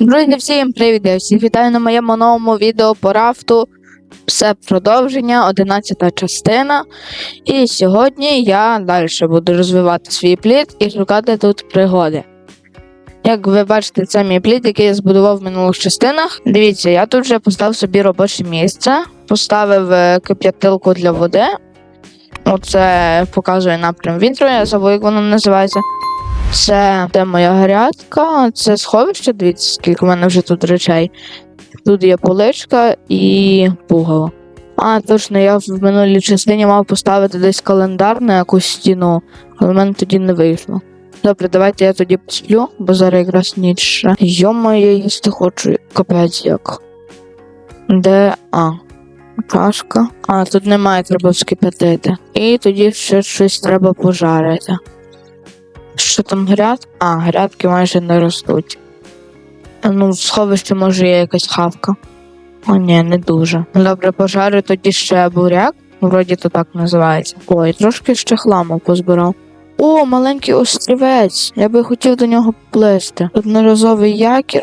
Друзі, всім привіт! Всіх вітаю на моєму новому відео по рафту. Все продовження, 11 частина. І сьогодні я далі буду розвивати свій плід і шукати тут пригоди. Як ви бачите, це мій плід, який я збудував в минулих частинах. Дивіться, я тут вже поставив собі робоче місце, поставив е, кип'ятилку для води. Оце показує напрям вітру, я забув, як воно називається. Це де моя грядка, це сховище, дивіться, скільки в мене вже тут речей. Тут є поличка і пугало. А, точно, я в минулій частині мав поставити десь календар на якусь стіну, але в мене тоді не вийшло. Добре, давайте я тоді посплю, бо зараз якраз ніч. Йома, я їсти хочу, капець як. Де. А. Кашка. А, тут немає, треба вскипятити. І тоді ще щось треба пожарити. Що там гряд? А, грядки майже не ростуть. Ну, в сховищі може є якась хавка. О, ні, не дуже. Добре, пожарю тоді ще буряк. Вроді то так називається. Ой, трошки ще хламу позбирав. О, маленький острівець. Я би хотів до нього плисти. Одноразовий якір.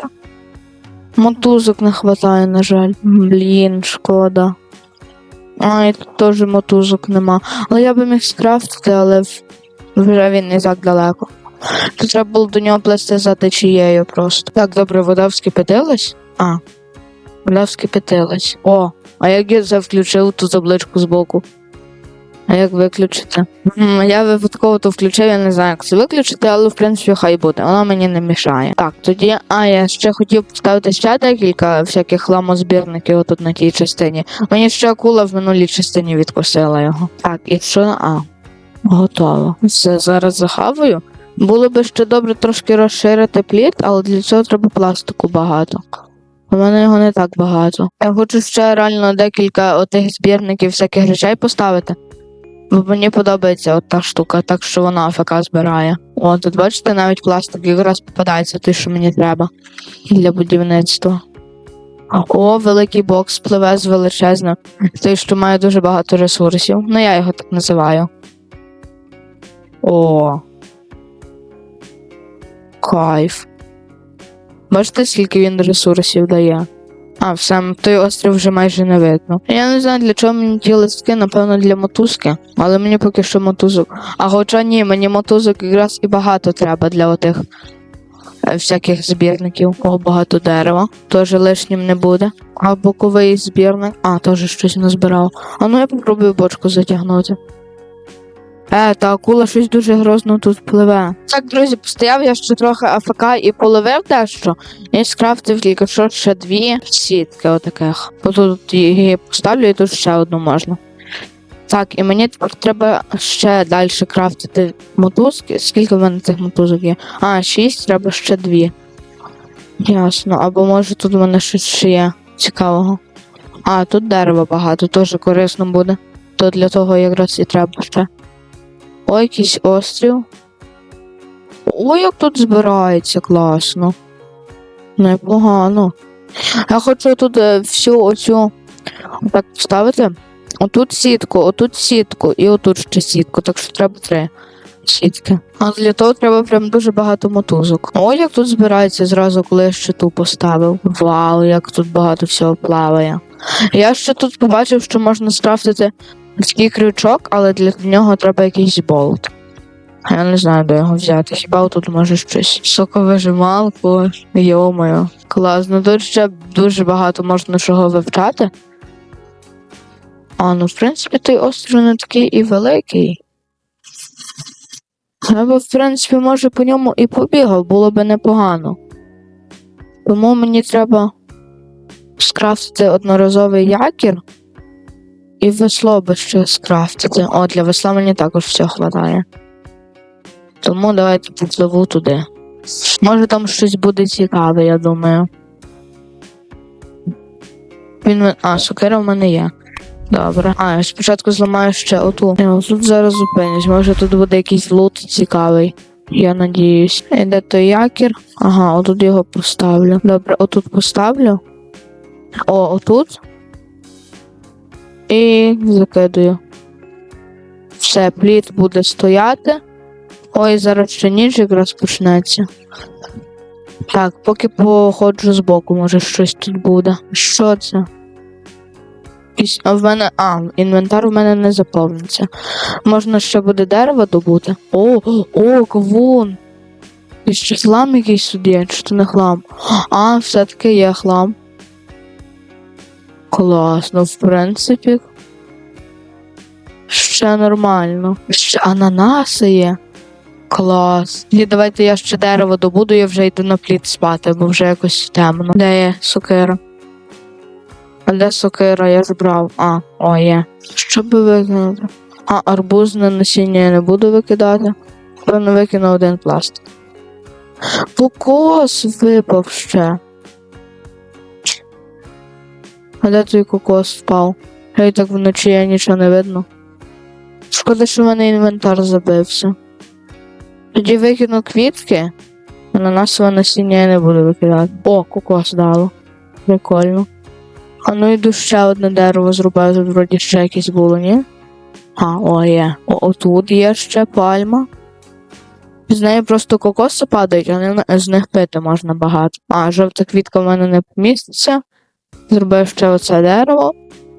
Мотузок не вистачає, на жаль. Блін, шкода. А, і тут теж мотузок нема. Але я би міг скрафтити, але вже він не так далеко. То треба було до нього плести за течією просто. Так, добре, вода вскипятилась? А. Вода вскипятилась. О, а як я це включив ту табличку збоку? А як виключити? Я випадково то включив, я не знаю, як це виключити, але в принципі хай буде. Вона мені не мішає. Так, тоді. А, я ще хотів поставити ще декілька всяких ламозбірників отут на тій частині. Мені ще акула в минулій частині відкусила його. Так, і що? А, готово. Все, зараз захаваю. Було би ще добре трошки розширити плід, але для цього треба пластику багато. У мене його не так багато. Я хочу ще реально декілька отих збірників всяких речей поставити. Бо мені подобається от та штука, так що вона АФК збирає. О, тут бачите, навіть пластик якраз попадається той, що мені треба для будівництва. О, великий бокс пливе з величезно. Той, що має дуже багато ресурсів. Ну, я його так називаю. О. Кайф. Бачите, скільки він ресурсів дає? А, все, той острів вже майже не видно. Я не знаю, для чого мені ті листки, напевно, для мотузки, але мені поки що мотузок. А хоча ні, мені мотузок якраз і багато треба для отих е, всяких збірників. О, багато дерева. Теж лишнім не буде. А боковий збірник. А, теж щось назбирав. А ну я попробую бочку затягнути. Е, та акула щось дуже грозно тут пливе. Так, друзі, постояв я ще трохи АФК і половив дещо. Я скрафтив тільки що ще дві сітки отаких. Бо тут її поставлю і тут ще одну можна. Так, і мені тепер треба ще далі крафтити мотузки. Скільки в мене цих мотузок є? А, шість, треба ще дві. Ясно. Або може тут у мене щось ще є цікавого. А, тут дерева багато, теж корисно буде. То для того якраз і треба ще. Ой, якийсь острів. Ой, як тут збирається класно. Непогано. Я хочу тут е, всю оцю так вставити. Отут сітку, отут сітку і отут ще сітку, так що треба три сітки. А для того треба прям дуже багато мотузок. Ой, як тут збирається зразу, коли я щиту поставив. Вау, як тут багато всього плаває. Я ще тут побачив, що можна скрафтити такий крючок, але для нього треба якийсь болт. Я не знаю, де його взяти. Хіба тут може щось. Соковижималку. Йомаю. Класно. Тут ще дуже багато можна чого вивчати. А, ну, в принципі, той острів не такий і великий. Я би, в принципі, може по ньому і побігав, було би непогано. Тому мені треба скрафтити одноразовий якір. І весло би ще скрафтити. О, для весла мені також все хватає. Тому давайте попливу туди. Може там щось буде цікаве, я думаю. Він А, сокира в мене є. Добре. А, я спочатку зламаю ще оту. Ні, тут зараз зупинюсь. Може тут буде якийсь лут цікавий. Я надіюсь. І Де той якір? Ага, отут його поставлю. Добре, отут поставлю. О, отут. І закидую. Все, плід буде стояти. Ой, зараз ще ніч якраз почнеться. Так, поки походжу збоку, може щось тут буде. Що це? А в мене. А, інвентар в мене не заповниться. Можна ще буде дерево добути. О, о, кавун! І ще хлам якийсь є, чи то не хлам? А, все-таки є хлам. Класно, в принципі. Ще нормально. Ще ананаси є. Клас. І давайте я ще дерево добуду, я вже йду на плід спати, бо вже якось темно. Де є сокира? А де сокира? Я збрав. А, о, є. Що би викинути? А, арбузне насіння я не буду викидати. Певно, викину один пластик. Кокос випав ще. А де той кокос впав? Гей, так вночі я нічого не видно. Шкода, що в мене інвентар забився. Тоді викину квітки, ананасове насіння я не буду викидати. О, кокос дало. Прикольно. А ну йду ще одне дерево зробив, тут вроді ще якесь було, ні? А, о, є. О, отут є ще пальма. З неї просто кокоси падають, а з них пити можна багато. А, жовта квітка в мене не поміститься. Зробив ще оце дерево.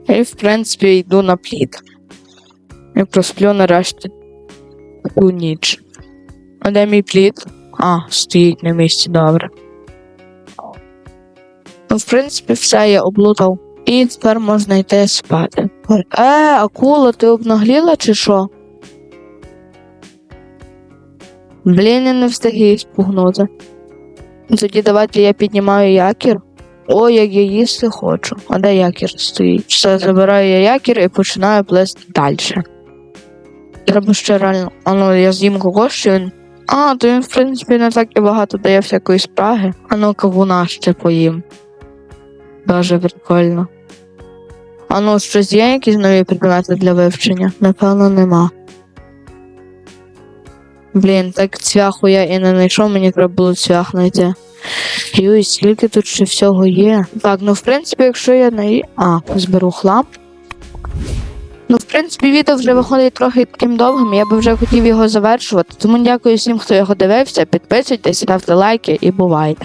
І, в принципі, йду на плід. І просплю нарешті ту ніч. А де мій плід? А, стоїть на місці, добре. Ну, в принципі, все я облутав. І тепер можна йти спати. Е, акула, ти обнагліла чи що? Блін, я не встиг її спугнути. Тоді давайте я піднімаю якір. О, як я їсти хочу. А де якір стоїть? Все, забираю я якір і починаю плисти далі. Треба ще реально. А ну я з'їм кокос, що він. А, то він, в принципі, не так і багато дає всякої спраги. А ну кавуна ще поїм. Дуже прикольно. А ну, щось є якісь нові предмети для вивчення? Напевно, нема. Блін, так цвяху я і не знайшов, мені треба було цвях знайти. Юй, скільки тут ще всього є. Так, ну в принципі, якщо я на А, зберу хлам. Ну, в принципі, відео вже виходить трохи таким довгим, я би вже хотів його завершувати. Тому дякую всім, хто його дивився. Підписуйтесь, ставте лайки і бувайте.